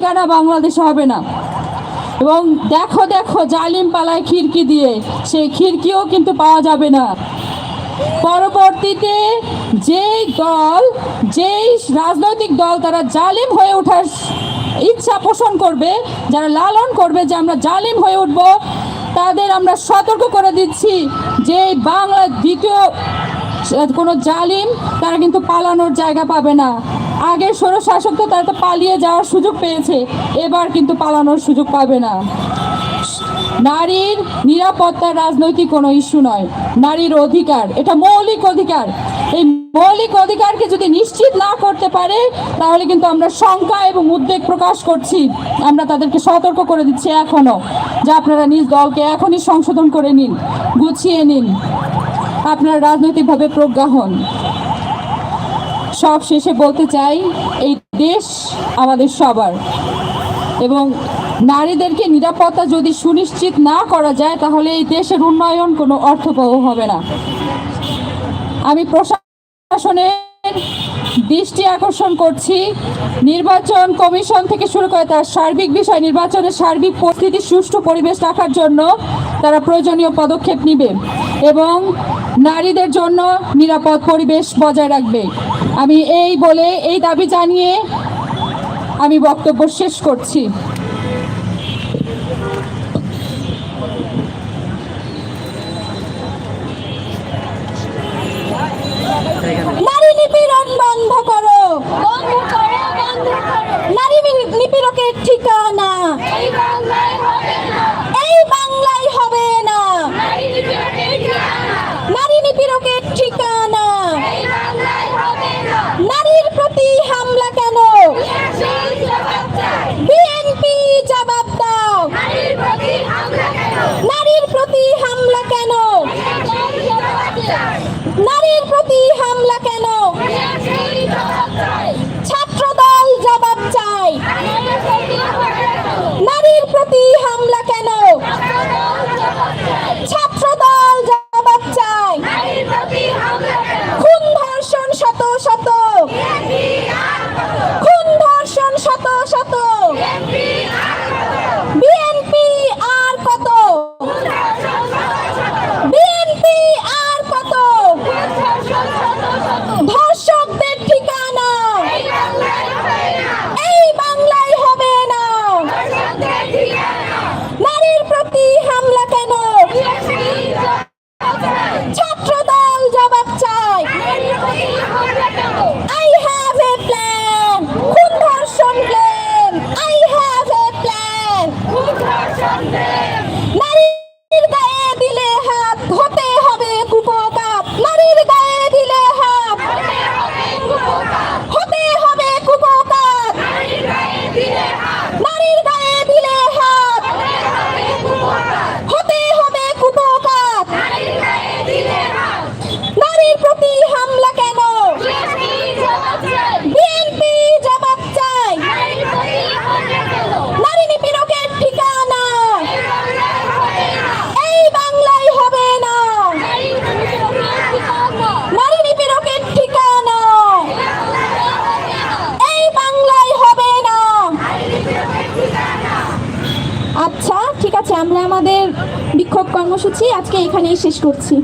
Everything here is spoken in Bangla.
ঠিকানা বাংলাদেশে হবে না। এবং দেখো দেখো, জালিম পালায় খিড়কি দিয়ে, সেই খিড়কিও কিন্তু পাওয়া যাবে না। পরবর্তীতে যেই দল, যেই রাজনৈতিক দল, তারা জালিম হয়ে ওঠার ইচ্ছা পোষণ করবে, যারা লালন করবে যে আমরা জালিম হয়ে উঠব, তাদের আমরা সতর্ক করে দিচ্ছি যে বাংলা দ্বিতীয় কোনো জালিম তারা কিন্তু পালানোর জায়গা পাবে না। আগে স্বৈরশাসক তো তারা তো পালিয়ে যাওয়ার সুযোগ পেয়েছে। এবার কিন্তু পালানোর সুযোগ পাবে না। নারীর নিরাপত্তা রাজনৈতিক কোনো ইস্যু নয়। নারীর অধিকার, এটা মৌলিক অধিকার। এই মৌলিক অধিকারকে যদি নিশ্চিত না করতে পারে, তাহলে কিন্তু আমরা শঙ্কা এবং উদ্বেগ প্রকাশ করছি। আমরা তাদেরকে সতর্ক করে দিচ্ছি এখনও যে আপনারা নিজ দলকে এখনই সংশোধন করে নিন, গুছিয়ে নিন। আপনারা রাজনৈতিকভাবে প্রজ্ঞা হন। সব শেষে বলতে চাই, এই দেশ আমাদের সবার। এবং নারীদেরকে নিরাপত্তা যদি সুনিশ্চিত না করা যায়, তাহলে এই দেশের উন্নয়ন কোনো অর্থবহ হবে না। আমি প্রশাসনের দৃষ্টি আকর্ষণ করছি। নির্বাচন কমিশন থেকে শুরু করে তার সার্বিক বিষয়, নির্বাচনের সার্বিক পরিস্থিতি, সুষ্ঠু পরিবেশ রাখার জন্য তারা প্রয়োজনীয় পদক্ষেপ নেবে এবং নারীদের জন্য নিরাপদ পরিবেশ বজায় রাখবে। আমি এই বলে এই দাবি জানিয়ে আমি বক্তব্য শেষ করছি। নারী নিপীড়ন নারী নিপীড়কের ঠিকানা এই হবে না। নারী ঠিকানা প্রতি হামলা কেন? বিএনপি জবাব দাও। নারীর প্রতি হামলা কেন? নারীর প্রতি হামলা কেন? ছাত্রদল জবাব চাই। নারীর প্রতি হামলা কেন? আচ্ছা ঠিক আছে আমরা আমাদের বিক্ষোভ কর্মসূচি আজকে এখানেই শেষ করছি।